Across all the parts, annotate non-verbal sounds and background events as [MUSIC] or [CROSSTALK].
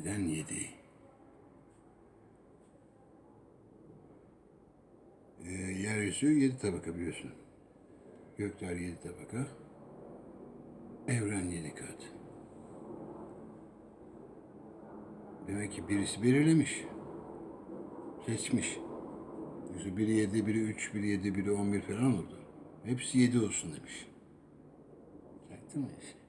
Neden yedi? Ee, yeryüzü yedi tabaka biliyorsun. Gökler yedi tabaka. Evren yedi kat. Demek ki birisi belirlemiş. Seçmiş. Yoksa biri yedi, biri üç, biri yedi, biri on bir falan oldu. Hepsi yedi olsun demiş. Çaktın mı işi?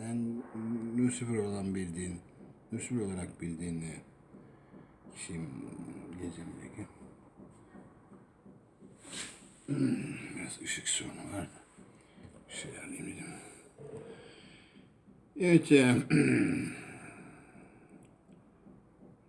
Ben Lucifer olan bildiğin, Lucifer olarak bildiğin ne? Kişiyim gecemdeki. [CLEARS THROAT] Biraz ışık sorunu var da. Bir şey alayım dedim. Evet. e,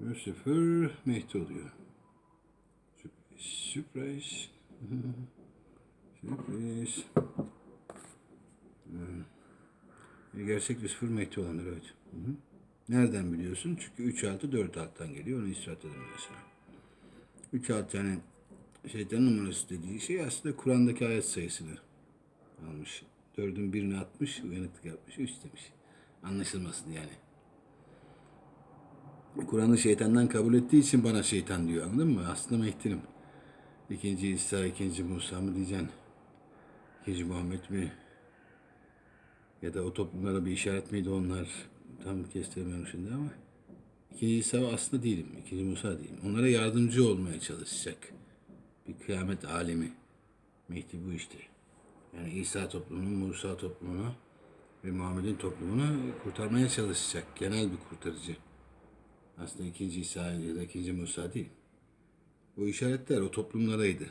[CLEARS THROAT] Lucifer Mehdi oluyor. Sürpriz. Sürpriz. [LAUGHS] Sürpriz. Gerçek Lucifer Mehdi olanlar evet. Hı hı. Nereden biliyorsun? Çünkü 3 6 4 alttan geliyor. Onu ispat edelim mesela. 3 6 yani şeytan numarası dediği şey aslında Kur'an'daki ayet sayısını almış. Dördün birini atmış, uyanıklık yapmış, üç demiş. Anlaşılmasın yani. Kur'an'ı şeytandan kabul ettiği için bana şeytan diyor anladın mı? Aslında Mehdi'nim. İkinci İsa, ikinci Musa mı diyeceksin? İkinci Muhammed mi? Ya da o toplumlara bir işaret miydi onlar? Tam kestiremiyorum şimdi ama. İkinci İsa aslında değilim. İkinci Musa değilim. Onlara yardımcı olmaya çalışacak. Bir kıyamet alemi. Mehdi bu işte. Yani İsa toplumunu, Musa toplumunu ve Muhammed'in toplumunu kurtarmaya çalışacak. Genel bir kurtarıcı. Aslında ikinci İsa ya da ikinci Musa değil. Bu işaretler o toplumlaraydı.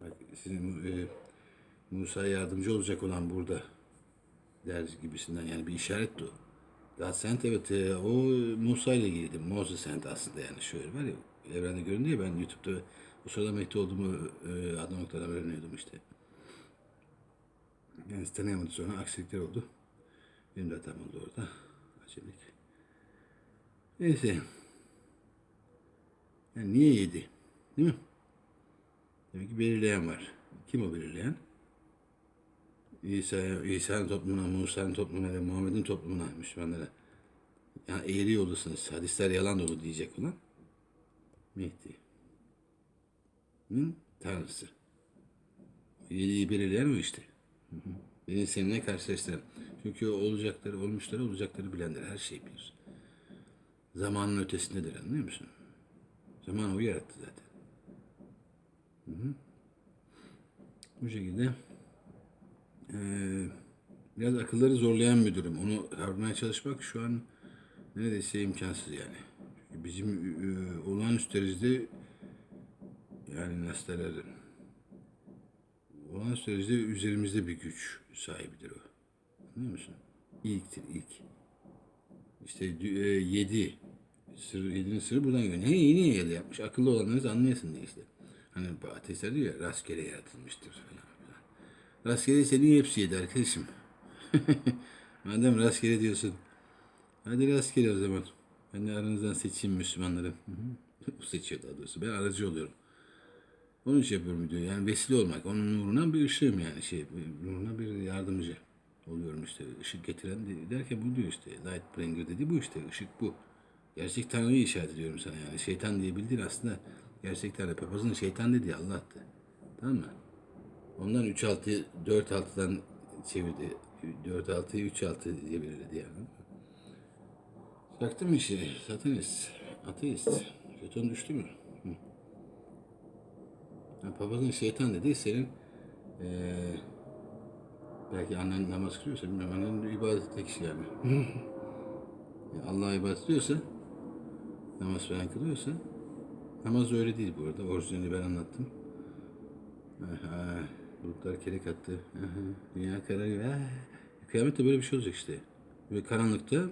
Bak sizin e, Musa'ya yardımcı olacak olan burada der gibisinden yani bir işaret de o. God sent evet o Musa ile ilgiliydi. Moses sent aslında yani şöyle var ya evrende göründü ya ben YouTube'da o sırada Mehdi olduğumu e, noktadan öğreniyordum işte. Yani tanıyamadı sonra aksilikler oldu. Benim de hatam oldu orada. Acemilik. Neyse. Yani niye yedi? Değil mi? Demek ki belirleyen var. Kim o belirleyen? İsa, İsa'nın toplumuna, Musa'nın toplumuna ve Muhammed'in toplumuna, Müslümanlara. Yani eğri yoldasınız, hadisler yalan dolu diyecek olan Mehdi'nin tanrısı. Yediği belirleyen o işte. Beni seninle karşılaştıran. Çünkü olacakları, olmuşları, olacakları bilendir. Her şeyi bilir. Zamanın ötesindedir anlıyor musun? Zaman o yarattı zaten. Hı hı. Bu şekilde eee, biraz akılları zorlayan bir durum. Onu kavramaya çalışmak şu an neredeyse imkansız yani. Çünkü bizim eee, olağanüstü derecede yani nasıl derler olağanüstü derecede üzerimizde bir güç sahibidir o. Anlıyor musun? İlktir ilk. İşte e, yedi. Sır, yedinin sırrı buradan geliyor. Ne yine yedi yapmış. Akıllı olanlarınız anlayasın diye işte. Hani ateistler diyor ya rastgele yaratılmıştır falan. Rastgele senin hepsi yedi arkadaşım. [LAUGHS] Madem rastgele diyorsun. Hadi rastgele o zaman. Ben de aranızdan seçeyim Müslümanları. O seçiyor daha doğrusu. Ben aracı oluyorum. Onun için yapıyorum video. Yani vesile olmak. Onun nuruna bir ışığım yani. Şey, nuruna bir yardımcı oluyorum işte. Işık getiren de- derken bu diyor işte. Light bringer dedi bu işte. Işık bu. Gerçek Tanrı'yı işaret ediyorum sana yani. Şeytan diye bildiğin aslında gerçek Tanrı. Papazın şeytan dediği Allah'tı. Tamam mı? Ondan 3-6, 4-6'dan çevirdi. 4-6'yı 3-6 diye belirledi yani. Baktım işi. Satanist. Ateist. Jeton düştü mü? Hı. Papazın şeytan dediği senin eee belki annen namaz kılıyorsa bilmiyorum. Annen ibadetli kişi yani. Yani Allah'a ibadet ediyorsa namaz falan kılıyorsa namaz öyle değil bu arada. Orijinali ben anlattım. Aha, bulutlar kelek attı. Dünya kararıyor. Kıyamette böyle bir şey olacak işte. Ve karanlıkta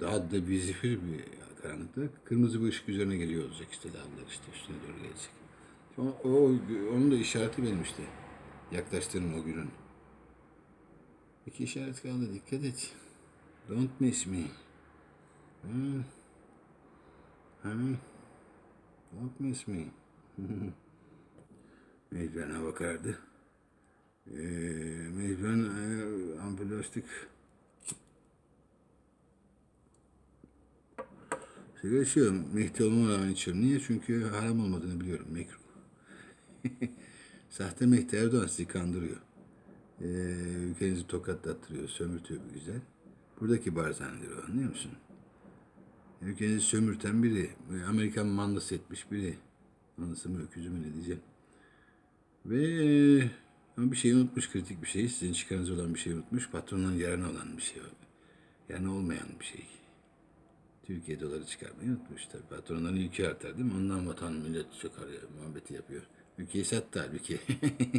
daha da bir bir karanlıkta kırmızı bir ışık üzerine geliyor olacak işte lavlar işte üstüne doğru gelecek. O, o, onun da işareti benim işte. Yaklaştığım o günün. İki işaret kaldı dikkat et. Don't miss me. Hmm. Honey. Don't miss me. [LAUGHS] Mecburen bakardı. Ee, mecburen e, ambulastik Sigara içiyorum. Mehdi olmama rağmen içiyorum. Niye? Çünkü haram olmadığını biliyorum. Mekruh. [LAUGHS] Sahte Mehdi Erdoğan sizi kandırıyor. Ee, ülkenizi tokatlattırıyor, sömürtüyor bir güzel. Buradaki barzanedir o anlıyor musun? Ülkenizi sömürten biri, Amerikan mandası etmiş biri. Mandası mı öküzü mü ne diyeceğim. Ve e, ama bir şey unutmuş, kritik bir şey. Sizin çıkarınız olan bir şey unutmuş. Patronun yarına olan bir şey. Yarına olmayan bir şey. Türkiye doları çıkarmayı unutmuş tabii. Patronların yükü artar değil mi? Ondan vatan millet çok arıyor, muhabbeti yapıyor. Ülkeyi sattı halbuki.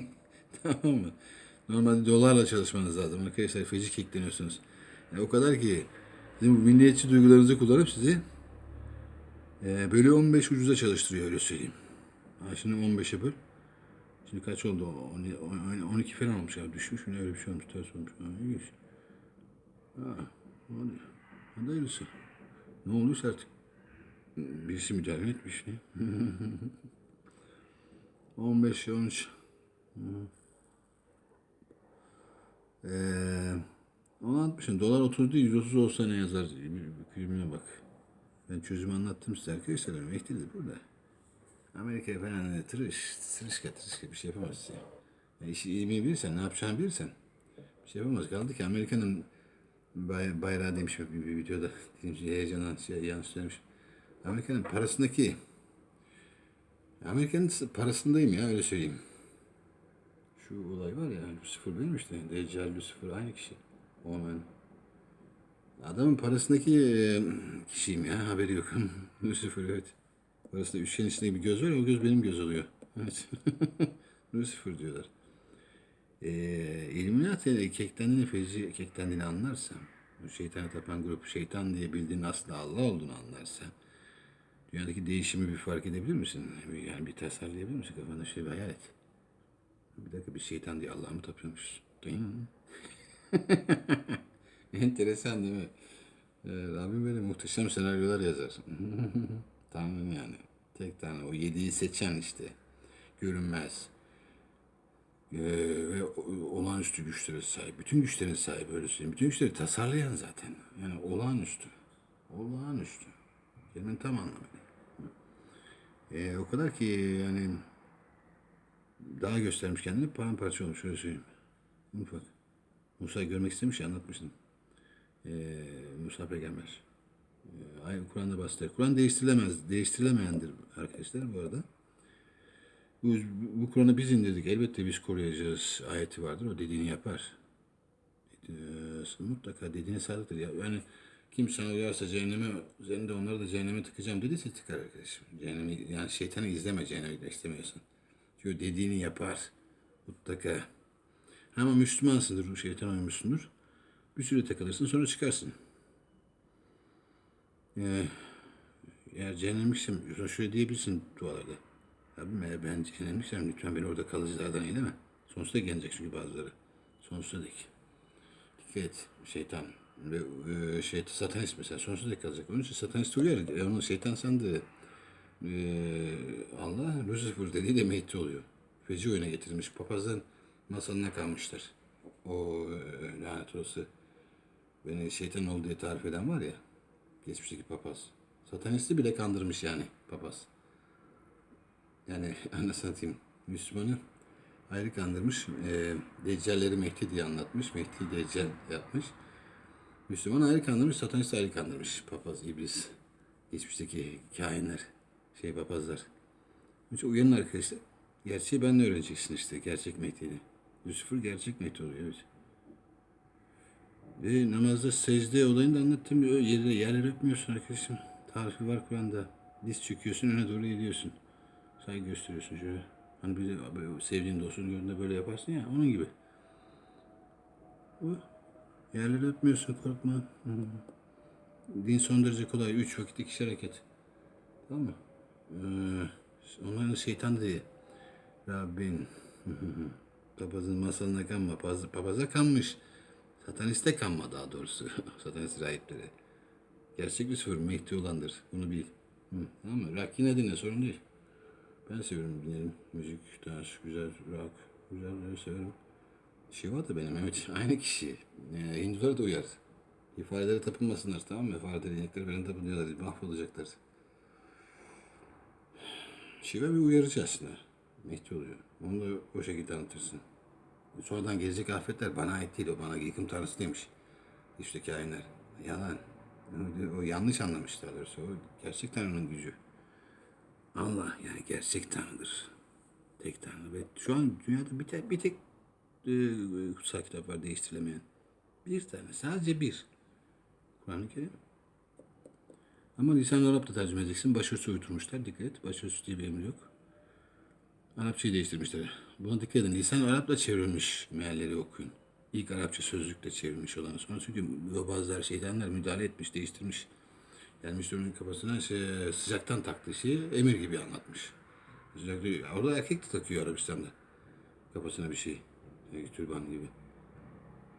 [LAUGHS] tamam mı? Normalde dolarla çalışmanız lazım. Arkadaşlar feci kekleniyorsunuz. Yani o kadar ki sizin bu milliyetçi duygularınızı kullanıp sizi e, bölü 15 ucuza çalıştırıyor öyle söyleyeyim. Ha, şimdi 15'e böl. Şimdi kaç oldu? O- on- on- 12 falan olmuş ya. Düşmüş mü? ne? Öyle bir şey olmuş. Ters olmuş. Ha, ilginç. Ha, hadi. Hadi hayırlısı. Ne olduysa artık. Birisi müdahale etmiş ne? [LAUGHS] 15, 13. Ee, onu anlatmışım. Dolar 30 değil 130 olsa ne yazar? Külümüne bak. Ben çözümü anlattım size arkadaşlar. Mehdi de burada. Amerika falan hani tırış, tırışka tırışka bir şey yapamaz size. Yani işi iyi bilirsen, ne yapacağını bilirsen bir şey yapamaz. Kaldı ki Amerika'nın bay, bayrağı demiş bir, bir videoda. [LAUGHS] Dinci heyecanla şey, yanlış söylemiş. Amerika'nın parasındaki Amerika'nın parasındayım ya öyle söyleyeyim. Şu olay var ya Lucifer benim işte. Deccal Lucifer aynı kişi. Omen. Adamın parasındaki kişiyim ya haberi yok. [LAUGHS] Lucifer evet. Parasında üçgen içinde bir göz var ya o göz benim göz oluyor. Evet. [LAUGHS] Lucifer diyorlar. Ee, Illuminati kektendiğini, feci kektendiğini anlarsa, bu şeytana tapan grup şeytan diye bildiğin asla Allah olduğunu anlarsa, dünyadaki değişimi bir fark edebilir misin? Yani bir tasarlayabilir misin? Kafanda şöyle bir hayal et. Bir dakika bir şeytan diye Allah'ı mı tapıyormuşuz? Değil mi? [LAUGHS] Enteresan değil mi? Ee, Rabbim böyle muhteşem senaryolar yazar. [LAUGHS] Tanrım yani. Tek tane o yediği seçen işte. Görünmez. Ee, ve olağanüstü güçlere sahip. Bütün güçlerin sahibi öyle söyleyeyim. Bütün güçleri tasarlayan zaten. Yani olağanüstü. Olağanüstü. Kelimenin tam anlamıyla. Ee, o kadar ki yani daha göstermiş kendini paramparça olmuş öyle söyleyeyim. Ufak. Musa görmek istemiş ya anlatmıştım. Ee, Musa peygamber. Ee, Kur'an'da bahseder. Kur'an değiştirilemez, değiştirilemeyendir arkadaşlar bu arada. Bu, bu Kur'an'ı biz indirdik. Elbette biz koruyacağız ayeti vardır. O dediğini yapar. Ee, mutlaka dediğini sadıktır. Ya, yani kim sana uyarsa cehenneme, üzerinde onları da cehenneme tıkacağım dediyse tıkar arkadaşım. Cehennemi, yani şeytanı izleme cehennemi istemiyorsan. Çünkü dediğini yapar. Mutlaka. Ama Müslümansındır, şeytan uymuşsundur. Bir süre takılırsın sonra çıkarsın. Ee, eğer cehennemliksem, şöyle diyebilirsin dualarda. Rabbim eğer ben cehennemliksem lütfen beni orada kalıcılardan eyleme. Sonsuza gelecek çünkü bazıları. Sonsuza dek. Dikkat et şeytan. Ve e, şey, satanist mesela sonsuza dek kalacak. Onun için satanist oluyor. E, onun şeytan sandığı e, Allah Lucifer dediği de Mehdi oluyor. Feci oyuna getirilmiş. Papazların masalına kalmışlar. O e, lanet olası beni şeytan ol diye tarif eden var ya. Geçmişteki papaz. Satanisti bile kandırmış yani papaz. Yani [LAUGHS] nasıl anlatayım? Müslümanı ayrı kandırmış. E, Deccalleri Mehdi diye anlatmış. Mehdi Deccal yapmış. Müslüman ayrı kandırmış, satanist ayrı kandırmış. Papaz, iblis. Geçmişteki kainler, şey papazlar. İçin uyanın arkadaşlar. Gerçeği ben de öğreneceksin işte. Gerçek Mehdi'yle. Lucifer gerçek Mehdi oluyor. Evet. Ve namazda secde olayını da anlattım. Yere, yerleri öpmüyorsun arkadaşım. Tarifi var Kur'an'da. Diz çöküyorsun, öne doğru gidiyorsun. Saygı gösteriyorsun şöyle. Hani bir böyle sevdiğin dostunu gördüğünde böyle yaparsın ya, onun gibi. Bu. Yerleri öpmüyorsun, korkma. [LAUGHS] Din son derece kolay. Üç vakit ikişer hareket. Tamam mı? Ee, onların şeytan diye. Rabbin. [LAUGHS] Papazın masalına kanma. Papaz, papaza kanmış. Sataniste kanma daha doğrusu. [LAUGHS] Satanist rahipleri. Gerçek bir sıfır Mehdi olandır. Bunu bil. Hı, tamam mı? Rock yine dinle sorun değil. Ben seviyorum dinlerim. Müzik, dans, güzel rock. Güzel severim. Şiva da benim evet. [LAUGHS] Aynı kişi. Ee, Hindular da uyar. İfadelere tapınmasınlar tamam mı? İfadeleri inekleri falan tapınıyorlar. Mahvolacaklar. Şiva bir uyarıcı aslında. Mehdi oluyor. Onu da o şekilde anlatırsın. Sonradan gelecek afetler bana ait değil. O bana yıkım tanrısı demiş. İşte kainler. Yalan. O, yanlış anlamış daha doğrusu. O gerçek tanrının gücü. Allah yani gerçek tanrıdır. Tek tanrı. Ve şu an dünyada bir tek, bir tek e, kutsal kitap var değiştirilemeyen. Bir tane. Sadece bir. Kur'an-ı Kerim. Ama lisan Arap'ta tercüme edeceksin. Başörtüsü uydurmuşlar. Dikkat et. Başörtüsü diye bir emir yok. Arapçayı değiştirmişler. Buna dikkat edin. Lisan Arap'la çevrilmiş mealleri okuyun. İlk Arapça sözlükle çevrilmiş olan. Sonra çünkü bazıları şeytanlar müdahale etmiş, değiştirmiş. Gelmiş dönün kafasına şey, sıcaktan taktığı şeyi emir gibi anlatmış. Sıcak değil. Orada erkek de takıyor Arabistan'da. Kafasına bir şey. Yani türban gibi.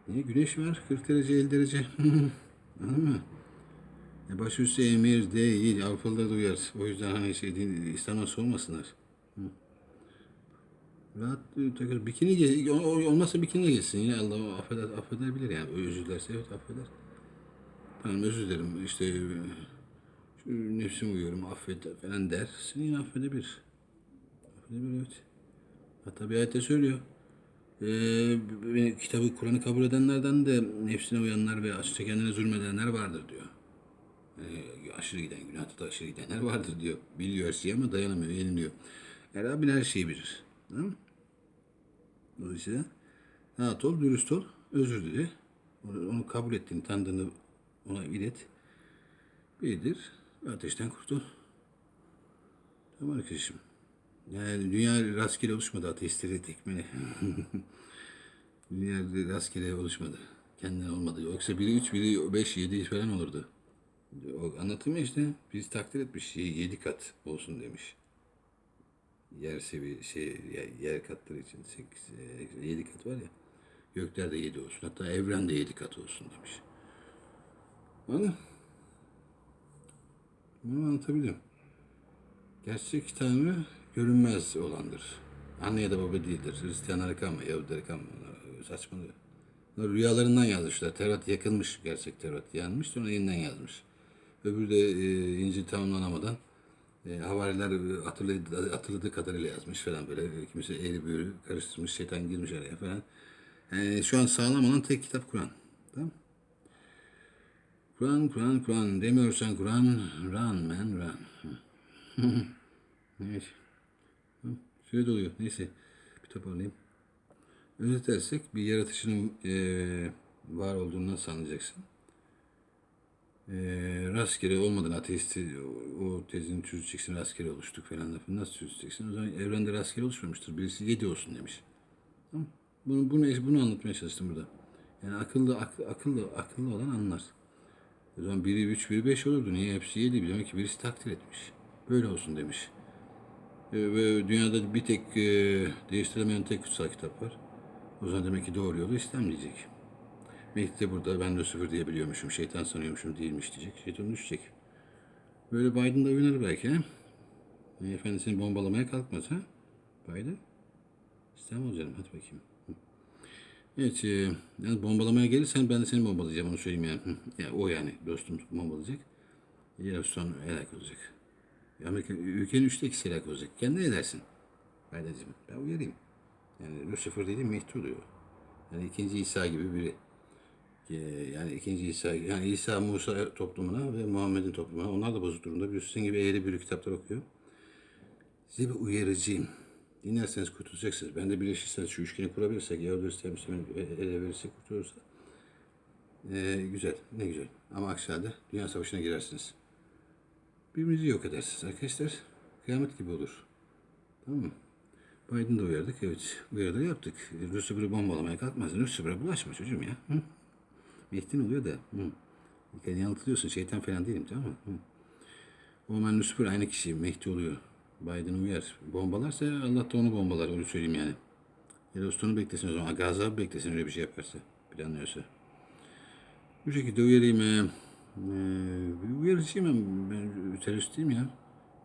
Niye? Güneş var. 40 derece, 50 derece. [LAUGHS] Anladın mı? E emir değil. Avrupalılar da uyar. O yüzden hani şey İslam'a sormasınlar. Rahat e, takır. Bikini ge- o- o- olmazsa bikini geçsin. Yine Allah affeder, affedebilir yani. Özür dilerse evet affeder. Tamam özür dilerim. İşte e, nefsim uyuyorum affet falan dersin yine affedebilir. Affedebilir evet. Hatta bir ayette söylüyor. Ee, kitabı Kur'an'ı kabul edenlerden de nefsine uyanlar ve açıkça kendine zulmedenler vardır diyor. Yani aşırı giden, günahta da aşırı gidenler vardır diyor. Biliyor her ama dayanamıyor, yeniliyor. Yani Rabbin her şeyi bilir. Tamam mı? Dolayısıyla rahat ol, dürüst ol, özür dile. Onu, kabul ettiğini, tanıdığını ona ilet. Bildir, ateşten kurtul. Tamam arkadaşım. Yani dünya rastgele oluşmadı ateistleri tekmeli. [LAUGHS] dünya rastgele oluşmadı. Kendine olmadı. Yoksa biri üç, biri beş, yedi falan olurdu. O anlatımı işte biz takdir etmiş. Yedi kat olsun demiş. Yer sevi şey yer, katları için sekiz, e, yedi kat var ya. Göklerde yedi olsun. Hatta evrende yedi kat olsun demiş. Mı? Bunu anlatabiliyorum. Gerçek Tanrı görünmez olandır. Anne ya da baba değildir. Hristiyanlara kalma, Yahudilere. Onlar Saçmalıyor. Onlar rüyalarından yazmışlar. Tevrat yakılmış, gerçek Tevrat yanmış. Sonra yeniden yazmış. Öbürü de e, İncil tamamlanamadan e, havariler e, hatırladığı, hatırladığı kadarıyla yazmış falan böyle. E, Kimisi eğri büğrü karıştırmış, şeytan girmiş araya falan. E, şu an sağlam olan tek kitap Kur'an. Tamam? Kur'an, Kur'an, Kur'an demiyorsan Kur'an, run man run. Hı, [LAUGHS] Süre doluyor. Neyse. Bir toparlayayım. Özetlersek bir yaratışının eee, var olduğunu nasıl anlayacaksın? Eee rastgele olmadan ateisti o, o tezini çözeceksin. Rastgele oluştuk falan lafını nasıl çözeceksin? O zaman evrende rastgele oluşmamıştır. Birisi yedi olsun demiş. Tamam. Bunu, bunu, bunu anlatmaya çalıştım burada. Yani akıllı, ak- akıllı, akıllı olan anlar. O zaman biri üç, biri beş olurdu. Niye hepsi yedi? Demek ki birisi takdir etmiş. Böyle olsun demiş. E, ve dünyada bir tek e, değiştiremeyen tek kutsal kitap var. O zaman demek ki doğru yolu İslam diyecek. Mehdi de burada ben sıfır diyebiliyormuşum. Şeytan sanıyormuşum değilmiş diyecek. Şeytan düşecek. Böyle Biden da oynar belki ha. E, efendisini bombalamaya kalkmaz ha. Biden. İslam canım hadi bakayım. Evet, e, yani bombalamaya gelirsen ben de seni bombalayacağım onu söyleyeyim yani. Yani o yani dostum bombalayacak. Yunustan helak olacak. Amerika ülkenin üçte ikisi helak olacak. Kendine ne dersin? Faydacığım. Ben uyarayım. Yani Lucifer dediğim Mehdi oluyor. Yani ikinci İsa gibi biri. Ee, Yani ikinci İsa, yani İsa Musa toplumuna ve Muhammed'in toplumuna onlar da bozuk durumda. Bir sizin gibi eğri büğrü kitaplar okuyor. Size bir uyarıcıyım. Dinlerseniz kurtulacaksınız. Ben de birleşirseniz şu üçgeni kurabilirsek, Yahudi Hristiyan Müslüman ele verirsek kurtulursa. Ee, güzel, ne güzel. Ama aksi dünya savaşına girersiniz. Birbirimizi yok edersiniz arkadaşlar. Kıyamet gibi olur. Tamam mı? Biden'ı da uyardık. Evet. Uyarıları yaptık. Lucifer'ı bombalamaya kalkmaz. Lucifer'a bulaşma çocuğum ya. Hı? Mehdi'nin oluyor da. Hı. Yani yanıltılıyorsun. Şeytan falan değilim tamam mı? Hı. Oman Lucifer aynı kişi. Mehdi oluyor. Biden uyar. Bombalarsa Allah da onu bombalar. Onu söyleyeyim yani. Yellowstone'u beklesin o zaman. Gazabı beklesin öyle bir şey yaparsa. Planlıyorsa. Bu şekilde uyarayım. Ee, uyarıcıyım ben. Ben terörist değilim ya.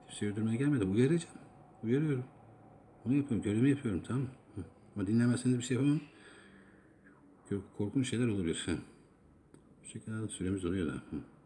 Kimse öldürmeye gelmedim. Uyaracağım. Uyarıyorum. Onu yapıyorum. Görevimi yapıyorum tamam mı? Ama dinlemezseniz bir şey yapamam. Korkunç şeyler olabilir. Hoşçakal. Süremiz oluyor da. Hı.